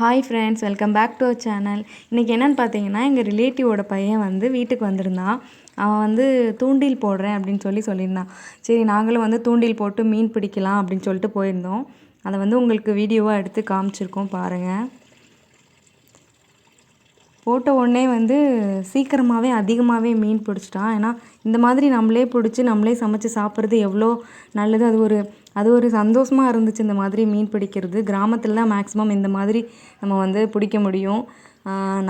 Hi friends welcome back to our channel இன்றைக்கி என்னென்னு பார்த்தீங்கன்னா எங்கள் ரிலேட்டிவோட பையன் வந்து வீட்டுக்கு வந்திருந்தான். அவன் வந்து தூண்டில் போடுறேன் அப்படின்னு சொல்லி சொல்லியிருந்தான். சரி நாங்களும் வந்து தூண்டில் போட்டு மீன் பிடிக்கலாம் அப்படின்னு சொல்லிட்டு போயிருந்தோம். அதை வந்து உங்களுக்கு வீடியோவாக எடுத்து காமிச்சிருக்கோம் பாருங்கள் போட்ட உடனே வந்து சீக்கிரமாகவே அதிகமாகவே மீன் பிடிச்சிட்டான். ஏன்னா இந்த மாதிரி நம்மளே பிடிச்சி நம்மளே சமைச்சு சாப்பிட்றது எவ்வளோ நல்லது. அது ஒரு அது ஒரு சந்தோஷமாக இருந்துச்சு இந்த மாதிரி மீன் பிடிக்கிறது. கிராமத்தில் தான் மேக்ஸிமம் இந்த மாதிரி நம்ம வந்து பிடிக்க முடியும்.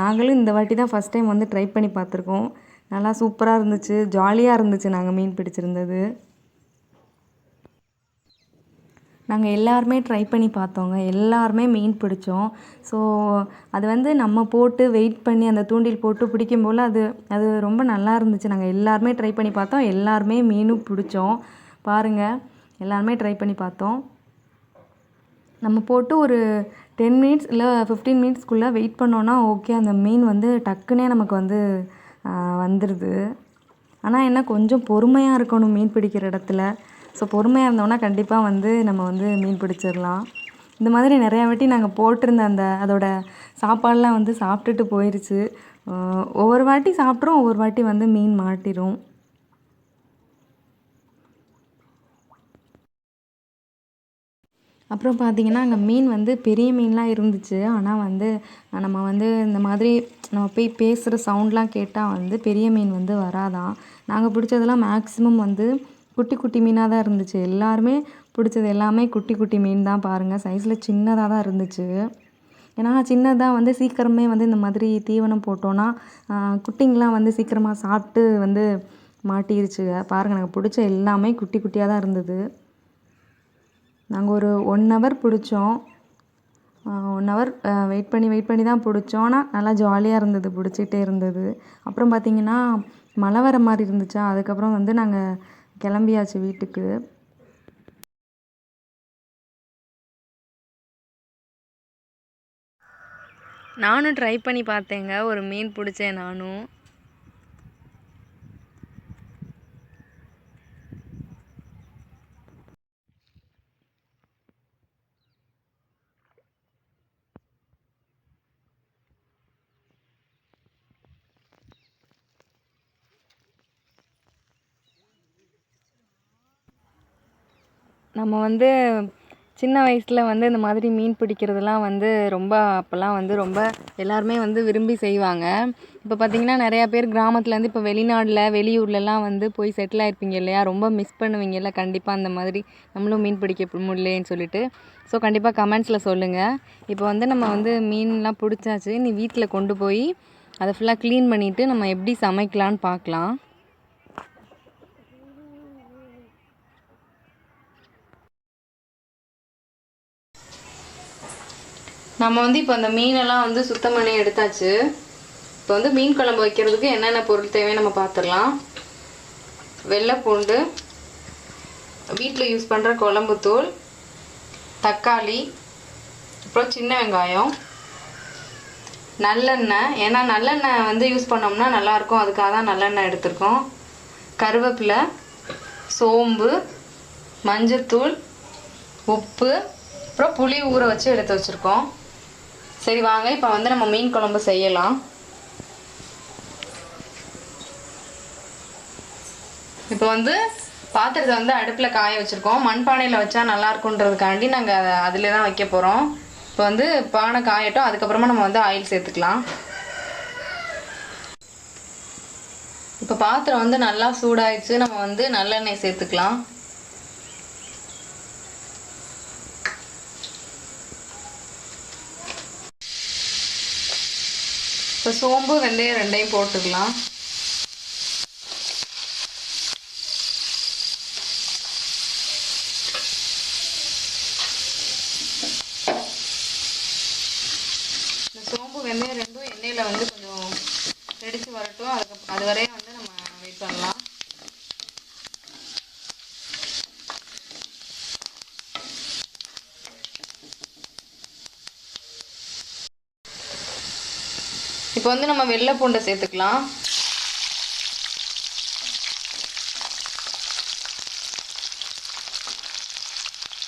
நாங்களும் இந்த வாட்டி தான் ஃபஸ்ட் டைம் வந்து ட்ரை பண்ணி பார்த்துருக்கோம். நல்லா சூப்பராக இருந்துச்சு. ஜாலியாக இருந்துச்சு நாங்கள் மீன் பிடிச்சிருந்தது. நாங்கள் எல்லாருமே ட்ரை பண்ணி பார்த்தோங்க. எல்லாருமே மீன் பிடிச்சோம். ஸோ அது வந்து நம்ம போட்டு வெயிட் பண்ணி அந்த தூண்டில் போட்டு பிடிக்கும் போல் அது அது ரொம்ப நல்லா இருந்துச்சு. நாங்கள் எல்லாருமே ட்ரை பண்ணி பார்த்தோம். எல்லாருமே மீனும் பிடிச்சோம். பாருங்கள் எல்லாருமே ட்ரை பண்ணி பார்த்தோம். நம்ம போட்டு ஒரு டென் மினிட்ஸ் இல்லை ஃபிஃப்டீன் மினிட்ஸ்க்குள்ளே வெயிட் பண்ணோன்னா ஓகே அந்த மீன் வந்து டக்குன்னே நமக்கு வந்து வந்துடுது ஆனால் என்ன கொஞ்சம் பொறுமையாக இருக்கணும் மீன் பிடிக்கிற இடத்துல. ஸோ பொறுமையாக இருந்தோம்னா கண்டிப்பாக வந்து நம்ம வந்து மீன் பிடிச்சிடலாம் இந்த மாதிரி நிறையா வாட்டி நாங்கள் போட்டிருந்த அந்த அதோட சாப்பாடெலாம் வந்து சாப்பிட்டுட்டு போயிடுச்சு ஒவ்வொரு வாட்டி சாப்பிட்றோம் ஒவ்வொரு வாட்டி வந்து மீன் மாட்டிடும் அப்புறம் பார்த்திங்கன்னா அங்கே மீன் வந்து பெரிய மீன்லாம் இருந்துச்சு. ஆனால் வந்து நம்ம வந்து இந்த மாதிரி நம்ம போய் பேசுகிற சவுண்ட்லாம் கேட்டால் வந்து பெரிய மீன் வந்து வராதான் நாங்கள் பிடிச்சதெல்லாம் மேக்ஸிமம் வந்து குட்டி குட்டி மீனாக தான் இருந்துச்சு. எல்லாருமே பிடிச்சது எல்லாமே குட்டி குட்டி மீன் தான் பாருங்கள் சைஸில் சின்னதாக தான் இருந்துச்சு. ஏன்னா சின்னதாக வந்து சீக்கிரமே வந்து இந்த மாதிரி தீவனம் போட்டோன்னா குட்டிங்கெலாம் வந்து சீக்கிரமாக சாப்பிட்டு வந்து மாட்டிருச்சு. பாருங்கள் எனக்கு பிடிச்ச எல்லாமே குட்டி குட்டியாக தான் இருந்தது. நாங்கள் ஒரு ஒன் ஹவர் பிடிச்சோம். ஒன் ஹவர் வெயிட் பண்ணி வெயிட் பண்ணி தான் பிடிச்சோம். ஆனால் நல்லா ஜாலியாக இருந்தது பிடிச்சிட்டே இருந்தது. அப்புறம் பார்த்திங்கன்னா மழை வர மாதிரி இருந்துச்சா? அதுக்கப்புறம் வந்து நாங்கள் கிளம்பியாச்சு வீட்டுக்கு. நானும் ட்ரை பண்ணி பார்த்தேங்க. ஒரு மீன் பிடிச்சேன் நானும். நம்ம வந்து சின்ன வயசில் வந்து இந்த மாதிரி மீன் பிடிக்கிறதுலாம் வந்து ரொம்ப அப்போல்லாம் வந்து ரொம்ப எல்லாருமே வந்து விரும்பி செய்வாங்க. இப்போ பார்த்திங்கன்னா நிறையா பேர் கிராமத்துலேருந்து இப்போ வெளிநாட்டில் வெளியூர்லலாம் வந்து போய் செட்டில் ஆகிருப்பீங்க இல்லையா? ரொம்ப மிஸ் பண்ணுவீங்கல்ல கண்டிப்பாக அந்த மாதிரி நம்மளும் மீன் பிடிக்க முடியலேன்னு சொல்லிட்டு. ஸோ கண்டிப்பாக கமெண்ட்ஸில் சொல்லுங்கள் இப்போ வந்து நம்ம வந்து மீன்லாம் பிடிச்சாச்சு நீ வீட்டில் கொண்டு போய் அதை ஃபுல்லாக க்ளீன் பண்ணிவிட்டு நம்ம எப்படி சமைக்கலான்னு பார்க்கலாம் நம்ம வந்து இப்போ அந்த மீனெல்லாம் வந்து சுத்தம் பண்ணி எடுத்தாச்சு. இப்போ வந்து மீன் குழம்பு வைக்கிறதுக்கு என்னென்ன பொருள் தேவைன்னு நம்ம பார்த்துடலாம் வெள்ளைப்பூண்டு வீட்டில் யூஸ் பண்ணுற குழம்புத்தூள் தக்காளி அப்புறம் சின்ன வெங்காயம் நல்லெண்ணெய். ஏன்னா நல்லெண்ணெய் வந்து யூஸ் பண்ணோம்னா நல்லாயிருக்கும். அதுக்காக தான் நல்லெண்ணெய் எடுத்திருக்கோம். கருவேப்பிலை சோம்பு மஞ்சத்தூள் உப்பு அப்புறம் புளி ஊற வச்சு எடுத்து வச்சுருக்கோம். சரி வாங்க. இப்போ வந்து நம்ம மீன் குழம்பு செய்யலாம். இப்போ வந்து பாத்திரத்தை வந்து அடுப்பில் காய வச்சுருக்கோம். மண்பானையில் வச்சா நல்லா இருக்குன்றதுக்காண்டி நாங்கள் அதில் தான் வைக்க போகிறோம் இப்போ வந்து பானை காயட்டும். அதுக்கப்புறமா நம்ம வந்து ஆயில் சேர்த்துக்கலாம். இப்போ பாத்திரம் வந்து நல்லா சூடாயிடுச்சு. நம்ம வந்து நல்லெண்ணெய் சேர்த்துக்கலாம். இப்போ சோம்பு வெந்தயம் ரெண்டையும் போட்டுக்கலாம். இந்த சோம்பு வெந்தயம் ரெண்டும் எண்ணெயில் வந்து கொஞ்சம் வெடித்து வரட்டும். அதுக்கு அது வரையும் வந்து நம்ம வெயிட் பண்ணலாம். இப்போ வந்து நம்ம வெள்ளை பூண்டை சேர்த்துக்கலாம்.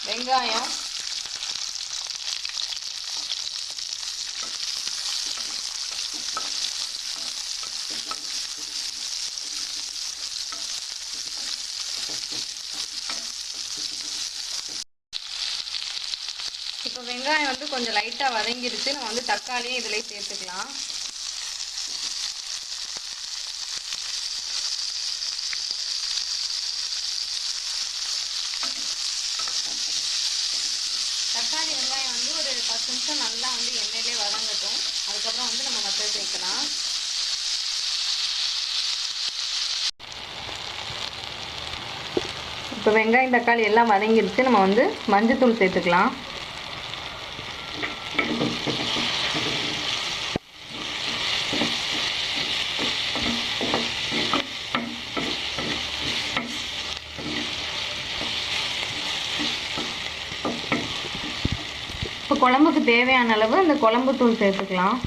வெங்காயம். இப்போ வெங்காயம் வந்து கொஞ்சம் லைட்டாக வதங்கிடுச்சு நம்ம வந்து தக்காளியும் இதில் சேர்த்துக்கலாம். நிமிஷம் நல்லா வந்து எண்ணெயிலே வதங்கட்டும். அதுக்கப்புறம் வந்து நம்ம மற்ற சேர்க்கலாம். இப்போ வெங்காயம் தக்காளி எல்லாம் வதங்கிடுச்சு நம்ம வந்து மஞ்சத்தூள் சேர்த்துக்கலாம். குழம்புக்கு தேவையான அளவு அந்த குழம்பு தூள் சேர்த்துக்கலாம்.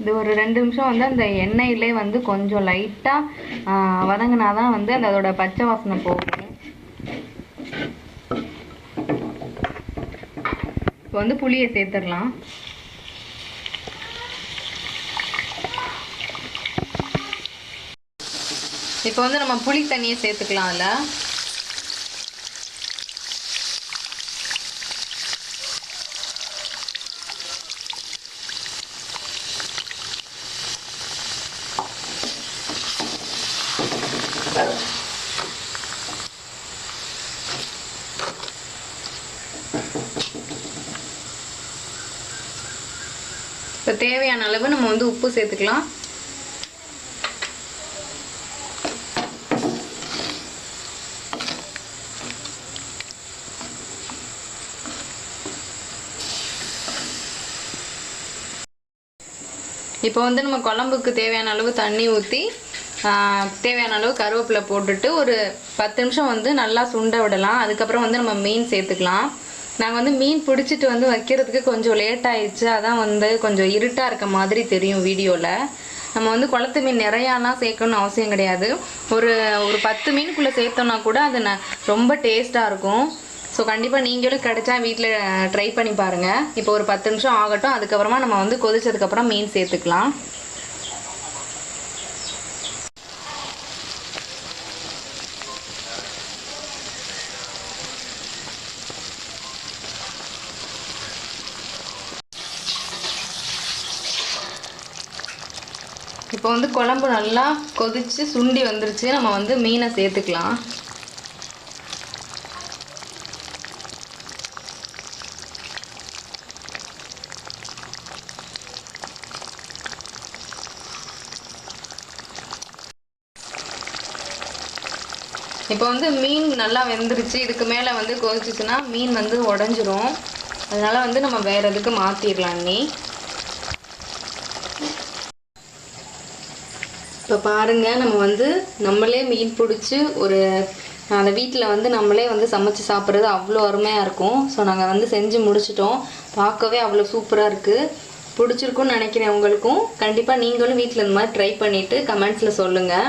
இது ஒரு ரெண்டு நிமிஷம் வந்து அந்த எண்ணெயிலே வந்து கொஞ்சம் லைட்டாக வதங்கினா தான் வந்து அந்த அதோட பச்சை வாசனை போகும். இப்போ வந்து புளியை சேர்த்துடலாம். இப்போ வந்து நம்ம புளி தண்ணியை சேர்த்துக்கலாம் அதில் இப்போ தேவையான அளவு நம்ம வந்து உப்பு சேர்த்துக்கலாம். இப்போ வந்து நம்ம குழம்புக்கு தேவையான அளவு தண்ணி ஊற்றி தேவையான அளவு கருவேப்பிலை போட்டுட்டு ஒரு பத்து நிமிஷம் வந்து நல்லா சுண்ட விடலாம். அதுக்கப்புறம் வந்து நம்ம மீன் சேர்த்துக்கலாம். நாங்கள் வந்து மீன் பிடிச்சிட்டு வந்து வைக்கிறதுக்கு கொஞ்சம் லேட் ஆயிடுச்சு. அதான் வந்து கொஞ்சம் இருட்டாக இருக்க மாதிரி தெரியும் வீடியோவில் நம்ம வந்து குளத்து மீன் நிறையாலாம் சேர்க்கணும்னு அவசியம் கிடையாது. ஒரு ஒரு பத்து மீனுக்குள்ளே சேர்த்தோம்னா கூட அது ந ரொம்ப டேஸ்ட்டாக இருக்கும். ஸோ கண்டிப்பாக நீங்களும் கிடைச்சா வீட்டில் ட்ரை பண்ணி பாருங்கள் இப்போ ஒரு பத்து நிமிஷம் ஆகட்டும். அதுக்கப்புறமா நம்ம வந்து கொதிச்சதுக்கப்புறம் மீன் சேர்த்துக்கலாம். இப்போ வந்து குழம்பு நல்லா கொதிச்சு சுண்டி வந்துருச்சு. நம்ம வந்து மீனை சேர்த்துக்கலாம். இப்போ வந்து மீன் நல்லா வெந்துருச்சு இதுக்கு மேலே வந்து கொதிச்சிச்சுன்னா மீன் வந்து உடஞ்சிரும். அதனால் வந்து நம்ம வேறு எதுக்கு மாற்றிடலாம் நீ இப்போ பாருங்க நம்ம வந்து நம்மளே மீன் பிடிச்சி ஒரு அந்த வீட்டில் வந்து நம்மளே வந்து சமைச்சு சாப்பிட்றது அவ்வளோ அருமையாக இருக்கும். ஸோ நாங்கள் வந்து செஞ்சு முடிச்சிட்டோம். பார்க்கவே அவ்வளோ சூப்பராக இருக்குது பிடிச்சிருக்குன்னு நினைக்கிறேன் உங்களுக்கும். கண்டிப்பாக நீங்களும் வீட்டில் இந்த மாதிரி ட்ரை பண்ணிவிட்டு கமெண்ட்ஸில் சொல்லுங்கள்